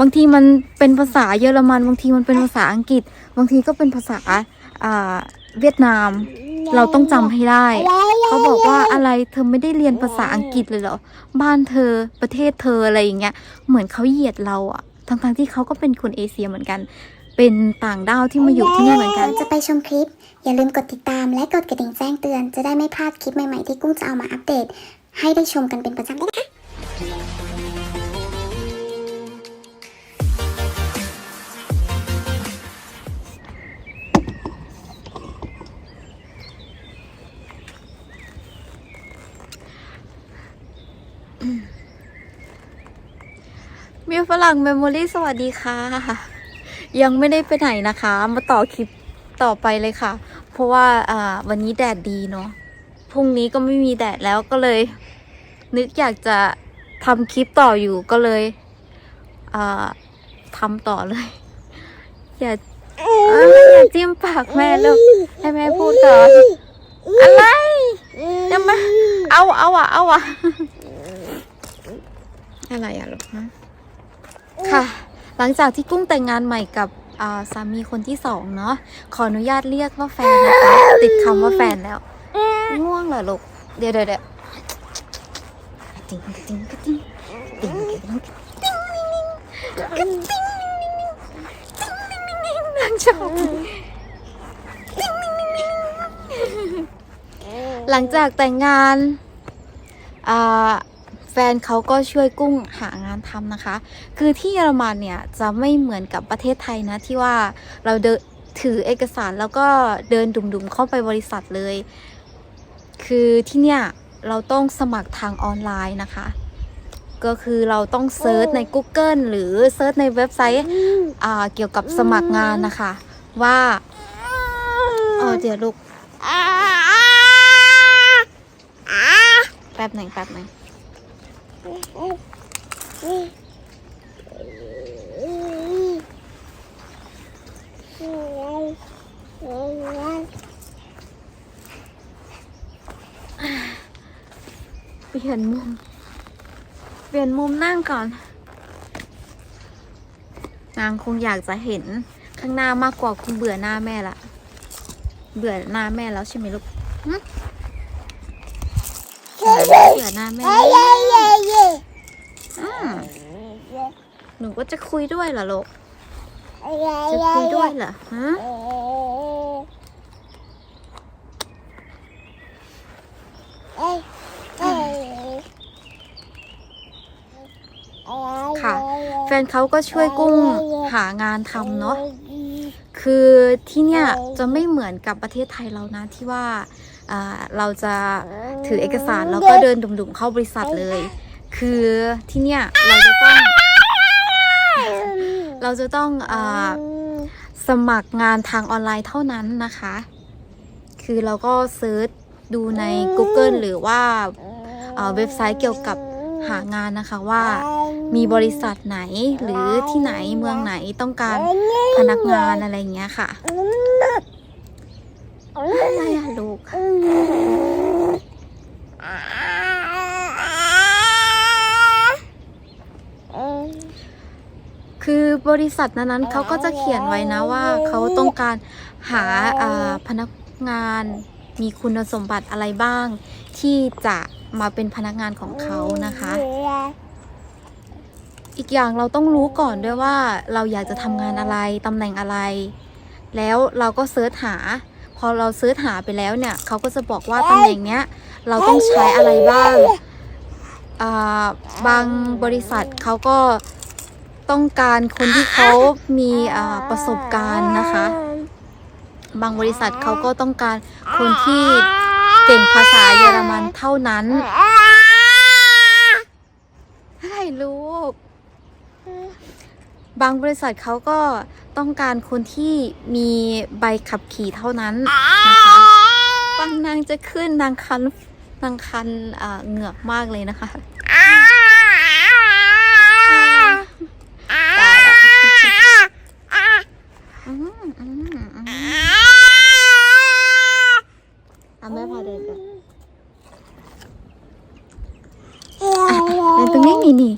บางทีมันเป็นภาษาเยอรมัน บางทีมันเป็นภาษาอังกฤษ บางทีก็เป็นภาษาอ่าเวียดนาม เราต้องจำให้ได้ เขาบอกว่าอะไรเธอไม่ได้เรียนภาษาอังกฤษเลยเหรอ บ้านเธอประเทศเธออะไรอย่างเงี้ย เหมือนเขาเหยียดเราอะทั้งๆที่เขาก็เป็นคนเอเชียเหมือนกัน เป็นต่างด้าวที่มาอยู่ที่นี่เหมือนกันก่อนจะไปชมคลิป อย่าลืมกดติดตามและกดกระดิ่งแจ้งเตือน จะได้ไม่พลาดคลิปใหม่ๆที่กุ้งจะเอามาอัปเดต ให้ได้ชมกันเป็นประจำด้วยนะคะ มิวฝรั่งเมมโมรี่สวัสดีค่ะ ยังไม่ได้ไปไหนนะคะ มาต่อคลิปต่อไปเลยค่ะ เพราะว่าอ่าวันนี้แดดดีเนาะพรุ่งนี้ก็ไม่มีแดดแล้วก็เลย นึกอยากจะทำคลิปต่ออยู่ก็เลยอ่าทำต่อเลย อย่าอย่าจิ้มปากแม่ลูกให้แม่พูดก่อนอะไรยังไมาเอาเอาอะเอาอะอะไรอะลูกฮะ ค่ะ หลังจากที่กุ้งแต่งงานใหม่กับาสามีคนที่สองเนาะขออนุญาตเรียกว่าแฟนนะคะติดคำว่าแฟนแล้ว ง่วงเหรอลูก เดี๋ยวเดี๋ยวเดี๋ยวติ๊งติ๊งติ๊งติ๊งติ๊งติ๊งติ๊งติ๊งติ๊งนางชอบหลังจากแต่งงานอ่า แฟนเขาก็ช่วยกุ้งหางานทำนะคะ คือที่เยอรมันเนี่ยจะไม่เหมือนกับประเทศไทยนะที่ว่าเราเดินถือเอกสารแล้วก็เดินดุมๆเข้าไปบริษัทเลย คือที่เนี่ยเราต้องสมัครทางออนไลน์นะคะ ก็คือเราต้องเซิร์ชใน Google หรือเซิร์ชในเว็บไซต์อ่าเกี่ยวกับสมัครงานนะคะ ว่าเออเดี๋ยวลูกแป๊บหนึ่งแป๊บหนึ่ง เปลี่ยนมุม เปลี่ยนมุมนั่งก่อน นางคงอยากจะเห็นข้างหน้ามากกว่าคงเบื่อหน้าแม่ละ เบื่อหน้าแม่แล้วใช่ไหมลูก อหน้าแม่อืมหนูก็จะคุยด้วยเหรอลูก จะคุยด้วยเหรอฮะค่ะ แฟนเขาก็ช่วยกุ้งหางานทำเนาะคือที่เนี่ยจะไม่เหมือนกับประเทศไทยเรานะที่ว่าอ่า เราจะถือเอกสารแล้วก็เดินดุ่มๆเข้าบริษัทเลย คือที่เนี่ยเราจะต้อง เราจะต้องอาสมัครงานทางออนไลน์เท่านั้นนะคะ คือเราก็เซิร์ชดูใน Google หรือว่าเอ่อเว็บไซต์เกี่ยวกับหางานนะคะว่ามีบริษัทไหนหรือที่ไหนเมืองไหนต้องการพนักงานอะไรอย่างเงี้ยค่ะ อะไรอะลูก คือบริษัทนั้นๆเขาก็จะเขียนไว้นะว่าเขาต้องการหาอ่าพนักงานมีคุณสมบัติอะไรบ้าง ที่จะมาเป็นพนักงานของเขานะคะ อีกอย่างเราต้องรู้ก่อนด้วยว่าเราอยากจะทำงานอะไรตำแหน่งอะไร แล้วเราก็เซิร์ชหา พอเราเซิร์ชหาไปแล้วเนี่ยเขาก็จะบอกว่าตำแหน่งเนี้ยเราต้องใช้อะไรบ้างอ่าบางบริษัทเขาก็ต้องการคนที่เขามีอ่าประสบการณ์นะคะ บางบริษัทเขาก็ต้องการคนที่เก่งภาษาเยอรมันเท่านั้นให้ลูก บางบริษัทเขาก็ต้องการคนที่มีใบขับขี่เท่านั้นนะคะบางนางจะขึ้นนางคันนางคันอ่าเหงือกมากเลยนะคะตายละอืมอืมอืมเอาแม่พาเดินกันอะเดินตรงนี้นี่นี่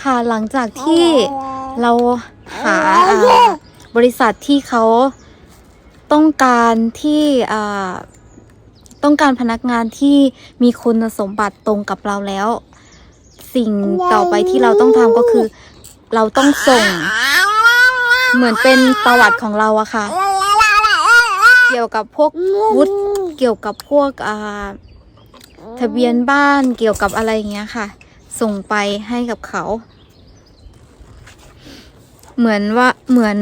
ค่ะ หลังจากที่เราหาบริษัทที่เขาต้องการที่ต้องการพนักงานที่มีคุณสมบัติตรงกับเราแล้ว สิ่งต่อไปที่เราต้องทำก็คือ เราต้องส่ง เหมือนเป็นประวัติของเราอะค่ะ เกี่ยวกับพวกวุฒิเกี่ยวกับพวกทะเบียนบ้านเกี่ยวกับอะไรอย่างเงี้ยค่ะ ส่งไปให้กับเขา เหมือนว่าเหมือน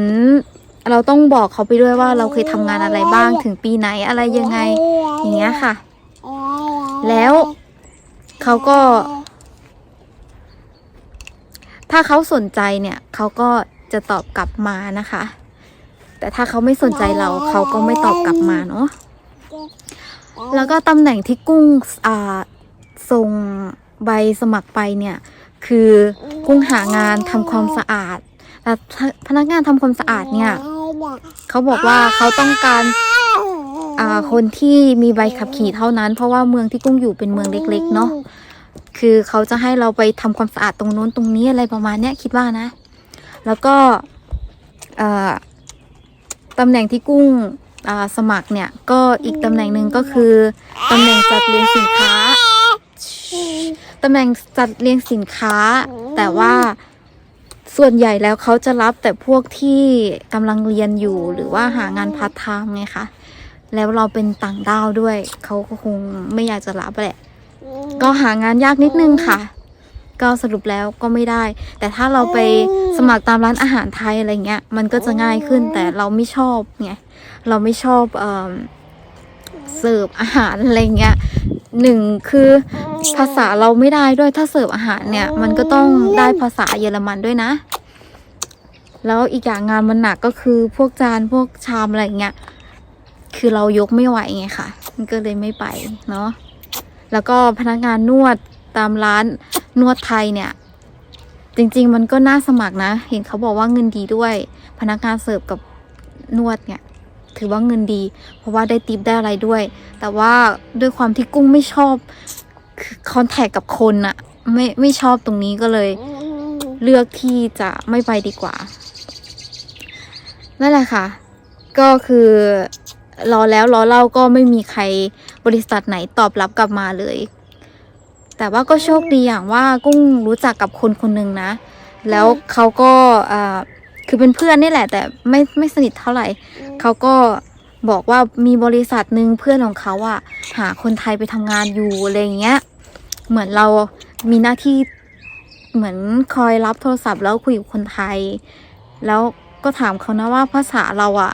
เราต้องบอกเขาไปด้วยว่าเราเคยทำงานอะไรบ้างถึงปีไหนอะไรยังไง อย่างเงี้ยค่ะ แล้วเขาก็ ถ้าเขาสนใจเนี่ยเขาก็จะตอบกลับมานะคะ แต่ถ้าเขาไม่สนใจเราเขาก็ไม่ตอบกลับมาเนาะแล้วก็ตำแหน่งที่กุ้งอ่าส่งใบสมัครไปเนี่ย คือกุ้งหางานทำความสะอาด แต่พนักงานทำความสะอาดเนี่ยเขาบอกว่าเขาต้องการคนที่มีใบขับขี่เท่านั้น เพราะว่าเมืองที่กุ้งอยู่เป็นเมืองเล็ก ๆ เนาะคือเขาจะให้เราไปทำความสะอาดตรงโน้นตรงนี้อะไรประมาณเนี้ยคิดว่านะ แล้วก็อ่าตำแหน่งที่กุ้งสมัครเนี่ย ก็อีกตำแหน่งหนึ่งก็คือตำแหน่งจัดเรียงสินค้าตำแหน่งจัดเรียงสินค้า แต่ว่า ส่วนใหญ่แล้วเขาจะรับแต่พวกที่กำลังเรียนอยู่หรือว่าหางานพาร์ทไทม์ไงคะ แล้วเราเป็นต่างด้าวด้วย เขาก็คงไม่อยากจะรับแหละ ก็หางานยากนิดนึงค่ะ ก็สรุปแล้วก็ไม่ได้ แต่ถ้าเราไปสมัครตามร้านอาหารไทยอะไรเงี้ย มันก็จะง่ายขึ้น แต่เราไม่ชอบไง เราไม่ชอบเอมเสิร์ฟอาหารอะไรเงี้ย หนึ่งคือภาษาเราไม่ได้ด้วยถ้าเสิร์ฟอาหารเนี่ย มันก็ต้องได้ภาษาเยอรมันด้วยนะ แล้วอีกอย่างงานมันหนักก็คือพวกจานพวกชามอะไรเงี้ยคือเรายกไม่ไหวไงค่ะ มันก็เลยไม่ไปเนาะแล้วก็พนักงานนวดตามร้านนวดไทยเนี่ย จริง ๆ มันก็น่าสมัครนะ เห็นเขาบอกว่าเงินดีด้วย พนักงานเสิร์ฟกับนวดเนี่ย ถือว่าเงินดี เพราะว่าได้ติปได้อะไรด้วย แต่ว่าด้วยความที่กุ้งไม่ชอบคอนแทคกับคนอะไม่ไม่ชอบตรงนี้ก็เลย เลือกที่จะไม่ไปดีกว่านั่นแหละค่ะ ก็คือรอแล้วรอเล่าก็ไม่มีใครบริษัทไหนตอบรับกลับมาเลย แต่ว่าก็โชคดีอย่างว่ากุ้งรู้จักกับคนคนหนึ่งนะ แล้วเขาก็อ่า คือเป็นเพื่อนนี่แหละ แต่ไม่ไม่สนิทเท่าไหร่ เขาก็บอกว่ามีบริษัทหนึ่งเพื่อนของเขาอะหาคนไทยไปทำงานอยู่อะไรอย่างเงี้ย เหมือนเรามีหน้าที่เหมือนคอยรับโทรศัพท์แล้วคุยกับคนไทย แล้วก็ถามเขานะว่าภาษาเราอะ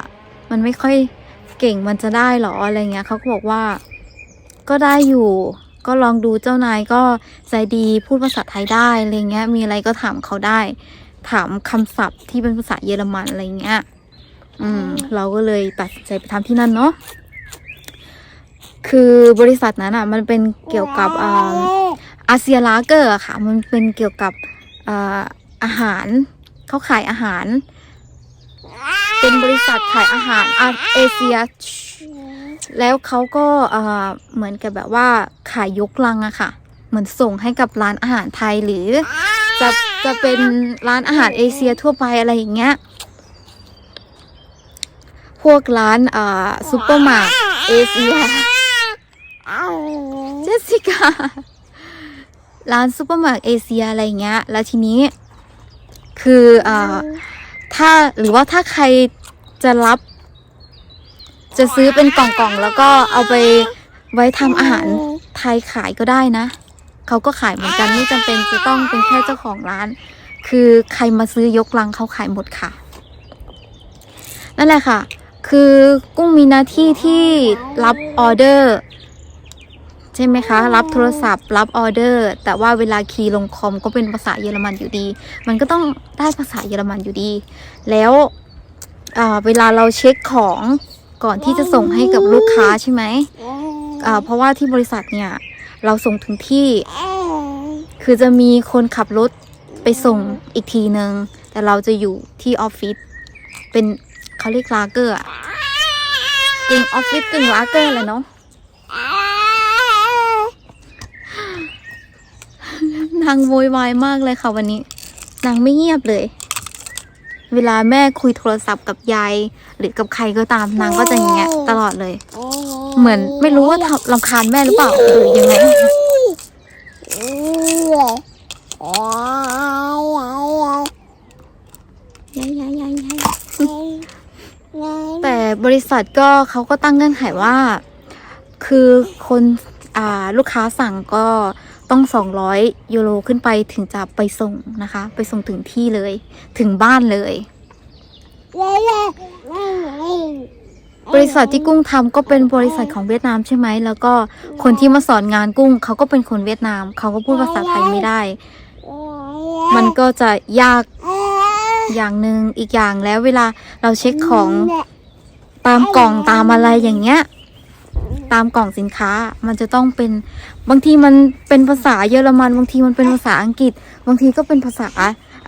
มันไม่ค่อยเก่งมันจะได้หรออะไรเงี้ยเขาก็บอกว่าก็ได้อยู่ ก็ลองดูเจ้านายก็ใจดีพูดภาษาไทยได้อะไรเงี้ยมีอะไรก็ถามเขาได้ ถามคำศัพท์ที่เป็นภาษาเยอรมันอะไรเงี้ย อืม เราก็เลยตัดสินใจไปทำที่นั่นเนาะ คือบริษัทนั้นอะ มันเป็นเกี่ยวกับอ่าอาเซียลาเกอร์อะค่ะ มันเป็นเกี่ยวกับอ่าอาหาร เขาขายอาหาร เป็นบริษัทขายอาหารอาเอเชีย แล้วเขาก็อ่าเหมือนกับแบบว่าขายยกลังอะค่ะ เหมือนส่งให้กับร้านอาหารไทยหรือ จะจะเป็นร้านอาหารเอเชียทั่วไปอะไรอย่างเงี้ย พวกร้านอ่าซูเปอร์มาร์ทเอเชียเจสสิก้าร้านซูเปอร์มาร์ทเอเชียอะไรอย่างเงี้ย แล้วทีนี้ คืออ่าถ้าหรือว่าถ้าใครจะรับ จะซื้อเป็นกล่องๆ แล้วก็เอาไปไว้ทำอาหารไทยขายก็ได้นะ เขาก็ขายเหมือนกันไม่จำเป็นจะต้องเป็นแค่เจ้าของร้าน คือใครมาซื้อยกลังเขาขายหมดค่ะ นั่นแหละค่ะ คือกุ้งมีหน้าที่ที่รับออเดอร์ใช่ไหมคะ รับโทรศัพท์ รับออเดอร์ แต่ว่าเวลาคีย์ลงคอมก็เป็นภาษาเยอรมันอยู่ดี มันก็ต้องได้ภาษาเยอรมันอยู่ดี แล้วเวลาเราเช็คของก่อนที่จะส่งให้กับลูกค้าใช่ไหมเพราะว่าที่บริษัทเนี่ย เราส่งถึงที่ คือจะมีคนขับรถไปส่งอีกทีนึง แต่เราจะอยู่ที่ออฟฟิศเป็นเขาเรียกลาเกอร์อะกึ่งออฟฟิศกึ่งลาเกอร์แหละเนาะางโวยวายมากเลยค่ะวันนี้ นางไม่เงียบเลย เวลาแม่คุยโทรศัพท์กับยาย หรือกับใครก็ตามนางก็จะอย่างเงี้ยตลอดเลย เหมือนไม่รู้ว่าทำรำคาญแม่หรือเปล่าหรือยังไงแต่บริษัทก็เขาก็ตั้งเงื่อนไขว่า คือคนอ่าลูกค้าสั่งก็ต้อง 200 ยูโรขึ้นไปถึงจะไปส่งนะคะ ไปส่งถึงที่เลย ถึงบ้านเลย บริษัทที่กุ้งทำก็เป็นบริษัทของเวียดนามใช่ไหม แล้วก็คนที่มาสอนงานกุ้งเขาก็เป็นคนเวียดนาม เขาก็พูดภาษาไทยไม่ได้ มันก็จะยากอย่างหนึ่งอีกอย่างแล้วเวลาเราเช็คของตามกล่องตามอะไรอย่างเงี้ย ตามกล่องสินค้ามันจะต้องเป็นบางทีมันเป็นภาษาเยอรมัน บางทีมันเป็นภาษาอังกฤษ บางทีก็เป็นภาษา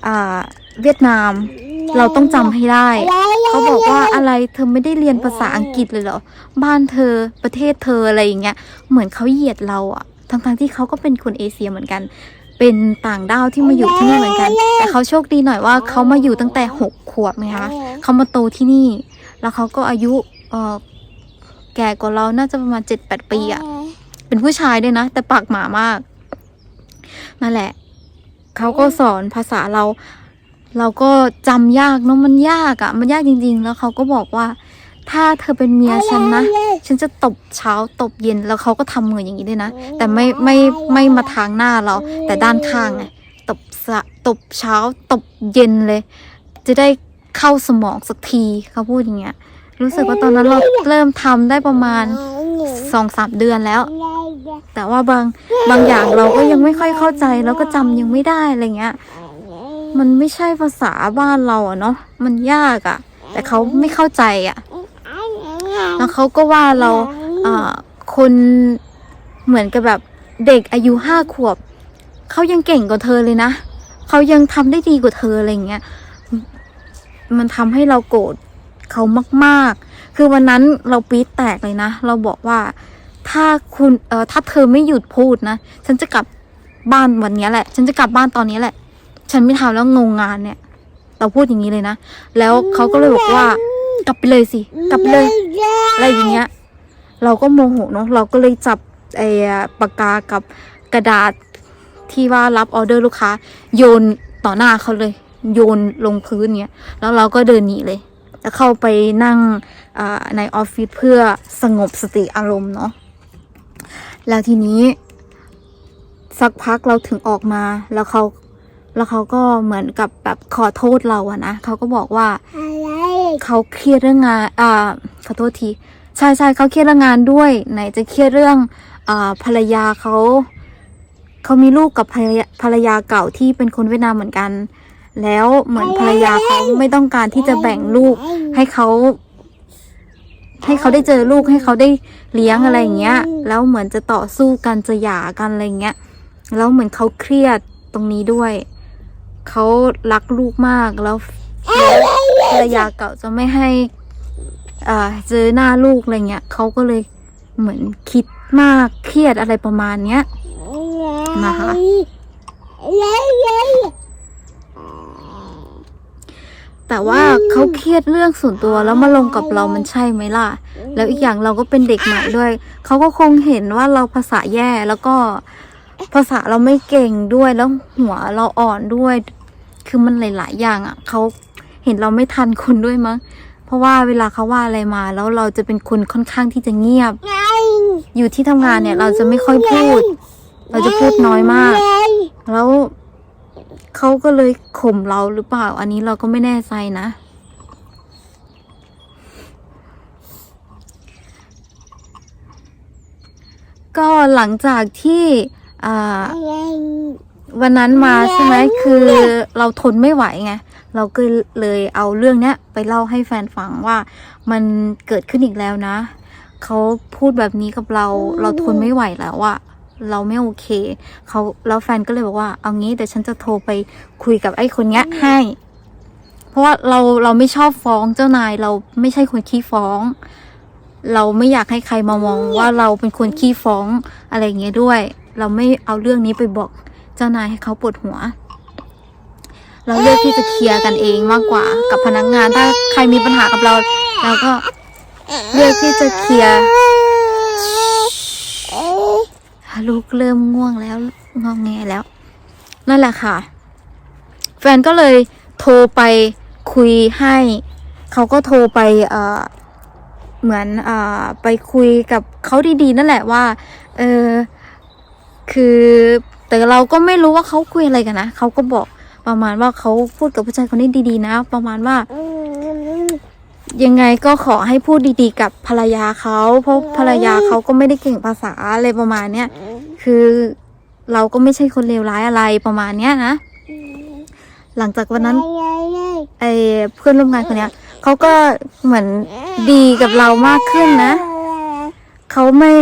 อ่า เวียดนาม เราต้องจำให้ได้ เขาบอกว่าอะไรเธอไม่ได้เรียนภาษาอังกฤษเลยเหรอ บ้านเธอประเทศเธออะไรอย่างเงี้ย เหมือนเขาเหยียดเราอะทั้งๆที่เขาก็เป็นคนเอเชียเหมือนกัน เป็นต่างด้าวที่มาอยู่ที่นี่เหมือนกัน แต่เขาโชคดีหน่อยว่าเขามาอยู่ตั้งแต่หกขวบไงคะเขามาโตที่นี่ แล้วเขาก็อายุเออแก่กว่าเราน่าจะประมาณเจ็ดแปดปีอะเป็นผู้ชายด้วยนะ แต่ปากหมามาก นั่นแหละ เขาก็สอนภาษาเรา เราก็จำยากเนาะมันยากอะ่ะ มันยากจริง ๆ แล้วเขาก็บอกว่า ถ้าเธอเป็นเมียฉันนะฉันจะตบเช้าตบเย็นแล้วเขาก็ทำมืออย่างนี้ด้วยนะ แต่ไม่ไม่ไม่มาทางหน้าเรา แต่ด้านข้างไงตบสะตบเช้าตบเย็นเลย จะได้เข้าสมองสักทีเขาพูดอย่างเงี้ยรู้สึกว่าตอนนั้นเราเริ่มทำได้ประมาณสองสามเดือนแล้ว แต่ว่าบางบางอย่างเราก็ยังไม่ค่อยเข้าใจแล้วก็จำยังไม่ได้อะไรเงี้ย มันไม่ใช่ภาษาบ้านเราอะเนาะมันยากอะแต่เขาไม่เข้าใจอะแล้วเขาก็ว่าเราอคนเหมือนกับแบบเด็กอายุห้าขวบเขายังเก่งกว่าเธอเลยนะเขายังทำได้ดีกว่าเธออะไรเงี้ยมันทำให้เราโกรธเขามาก ๆ คือวันนั้นเราปี๊ดแตกเลยนะ เราบอกว่าถ้าคุณเอ่อถ้าเธอไม่หยุดพูดนะ ฉันจะกลับบ้านวันนี้แหละ ฉันจะกลับบ้านตอนนี้แหละ ฉันไม่ทำแล้วงงงานเนี่ย เราพูดอย่างนี้เลยนะ แล้วเขาก็เลยบอกว่า กลับไปเลยสิ กลับไปเลย อะไรอย่างเงี้ย เราก็โมโหเนาะ เราก็เลยจับไอ้ปากกากับกระดาษที่ว่ารับออเดอร์ลูกค้า โยนต่อหน้าเขาเลย โยนลงพื้นเนี้ย แล้วเราก็เดินหนีเลยแล้วเข้าไปนั่งอ่าในออฟฟิศเพื่อสงบสติอารมณ์เนาะ แล้วทีนี้ สักพักเราถึงออกมา แล้วเขา แล้วเขาก็เหมือนกับแบบขอโทษเราอะนะเขาก็บอกว่าเขาเครียดเรื่องงานอ่าขอโทษทีใช่ใช่เขาเครียดเรื่องงานด้วย ไหนจะเครียดเรื่องอ่าภรรยาเขาเขามีลูกกับภรรยาภรรยาเก่าที่เป็นคนเวียดนามเหมือนกัน แล้วเหมือนภรรยาเขาไม่ต้องการที่จะแบ่งลูกให้เขาให้เขาได้เจอลูกให้เขาได้เลี้ยงอะไรอย่างเงี้ย แล้วเหมือนจะต่อสู้กันจะหย่ากันอะไรอย่างเงี้ย แล้วเหมือนเขาเครียดตรงนี้ด้วย เขารักลูกมากแล้วภรรยาเก่าจะไม่ให้อ่าเจอหน้าลูกอะไรเงี้ยเขาก็เลยเหมือนคิดมากเครียดอะไรประมาณเนี้ยนะคะแต่ว่าเขาเครียดเรื่องส่วนตัวแล้วมาลงกับเรามันใช่ไหมล่ะ แล้วอีกอย่างเราก็เป็นเด็กใหม่ด้วย เขาก็คงเห็นว่าเราภาษาแย่แล้วก็ ภาษาเราไม่เก่งด้วยแล้วหัวเราอ่อนด้วย คือมันหลาย ๆ อย่างอะเขาเห็นเราไม่ทันคนด้วยมั้งเพราะว่าเวลาเขาว่าอะไรมา แล้วเราจะเป็นคนค่อนข้างที่จะเงียบ อยู่ที่ทำงานเนี่ย เราจะไม่ค่อยพูด เราจะพูดน้อยมาก แล้วเขาก็เลยข่มเราหรือเปล่า อันนี้เราก็ไม่แน่ใจนะก็หลังจากที่ อ่า วันนั้นมาใช่ไหมคือเราทนไม่ไหวไงเราก็เลยเอาเรื่องเนี้ยไปเล่าให้แฟนฟังว่ามันเกิดขึ้นอีกแล้วนะเขาพูดแบบนี้กับเราเราทนไม่ไหวแล้วอะเราไม่โอเคเขาแล้วแฟนก็เลยบอกว่า เอางี้แต่ฉันจะโทรไปคุยกับไอ้คนเนี้ยให้ เพราะว่าเราเราไม่ชอบฟ้องเจ้านายเราไม่ใช่คนขี้ฟ้อง เราไม่อยากให้ใครมามองว่าเราเป็นคนขี้ฟ้องอะไรอย่างเงี้ยด้วย เราไม่เอาเรื่องนี้ไปบอกเจ้านายให้เขาปวดหัว เราเลือกที่จะเคลียร์กันเองมากกว่ากับพนักงานถ้าใครมีปัญหากับเราเราก็เลือกที่จะเคลียร์ลูกเริ่มง่วงแล้วงองแงแล้ว นั่นแหละค่ะ แฟนก็เลยโทรไปคุยให้ เขาก็โทรไปเออเหมือนอไปคุยกับเขาดีๆ นั่นแหละว่า เออ คือ แต่เราก็ไม่รู้ว่าเขาคุยอะไรกันนะเขาก็บอกประมาณว่าเขาพูดกับผู้ชายคนนี้ดีๆ นะ ประมาณว่า ยังไงก็ขอให้พูดดีๆ กับภรรยาเขาเพราะภรรยาเขาก็ไม่ได้เก่งภาษาอะไรประมาณเนี้ยคือเราก็ไม่ใช่คนเลวร้ายอะไรประมาณเนี้ยนะหลังจากวันนั้นไอเพื่อนร่วมงานคนเนี้ยเขาก็เหมือนดีกับเรามากขึ้นนะเขาไม่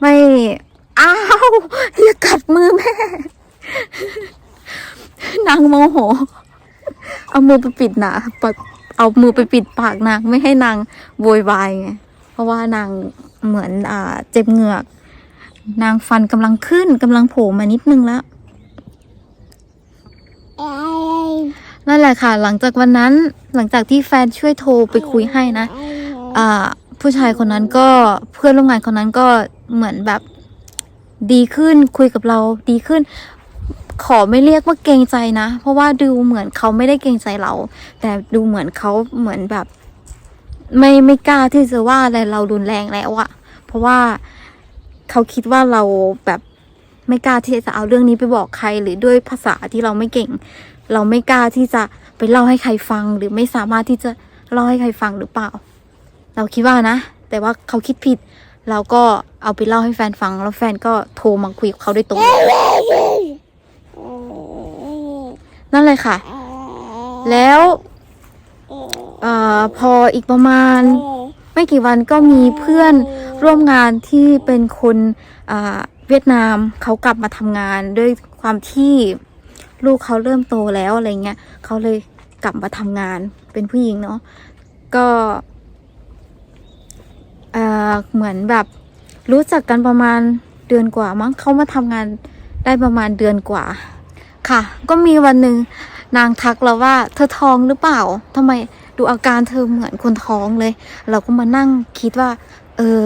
ไม่ อ้าวอย่ากัดมือแม่ นางโมโห เอามือไปปิดหนาปดเอามือไปปิดปากนาง ไม่ให้นางโวยวายไง เพราะว่านางเหมือนอ่า เจ็บเหงือก นางฟันกำลังขึ้นกำลังโผล่มานิดนึงแล้วนั่นแหละค่ะ หลังจากวันนั้น หลังจากที่แฟนช่วยโทรไปคุยให้นะ อ่า ผู้ชายคนนั้นก็เพื่อนร่วมงานคนนั้นก็เหมือนแบบ ดีขึ้นคุยกับเราดีขึ้น ขอไม่เรียกว่าเกรงใจนะ เพราะว่าดูเหมือนเขาไม่ได้เกรงใจเรา แต่ดูเหมือนเขาเหมือนแบบ ไม่ไม่กล้าที่จะว่าอะไรเรารุนแรงแล้วอะเพราะว่าเขาคิดว่าเราแบบไม่กล้าที่จะเอาเรื่องนี้ไปบอกใครหรือด้วยภาษาที่เราไม่เก่ง เราไม่กล้าที่จะไปเล่าให้ใครฟัง หรือไม่สามารถที่จะเล่าให้ใครฟังหรือเปล่า เราคิดว่านะ แต่ว่าเขาคิดผิด เราก็เอาไปเล่าให้แฟนฟัง แล้วแฟนก็โทรมาคุยกับเขาโดยตรง นั่นเลยค่ะ แล้วอพออีกประมาณ ไม่กี่วันก็มีเพื่อนร่วมงานที่เป็นคนเวียดนามเขากลับมาทำงานด้วยความที่ลูกเขาเริ่มโตแล้วอะไรเงี้ยเขาเลยกลับมาทำงานเป็นผู้หญิงเนาะก็ เอ่อเหมือนแบบรู้จักกันประมาณเดือนกว่ามั้งเขามาทำงานได้ประมาณเดือนกว่า ค่ะ ก็มีวันหนึ่งนางทักเราว่าเธอท้องหรือเปล่าทำไมดูอาการเธอเหมือนคนท้องเลย เราก็มานั่งคิดว่า เออ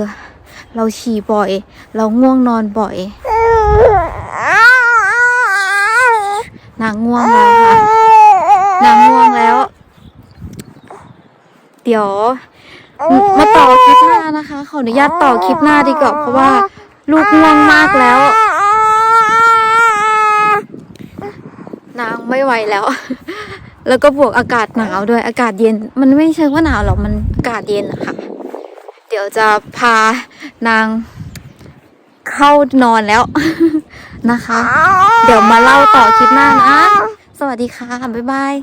เราฉี่บ่อย เราง่วงนอนบ่อย นางง่วงแล้วค่ะ นางง่วงแล้ว เดี๋ยว มาต่อคลิปหน้านะคะ ขออนุญาตต่อคลิปหน้าดีกว่าเพราะว่า ลูกง่วงมากแล้ว นางไม่ไหวแล้ว แล้วก็บวกอากาศหนาวด้วยอากาศเย็น มันไม่เชิงว่าหนาวหรอกมันอากาศเย็นอะค่ะ เดี๋ยวจะพานางเข้านอนแล้วนะคะ เดี๋ยวมาเล่าต่อคลิปหน้านะ สวัสดีค่ะ บ๊ายบาย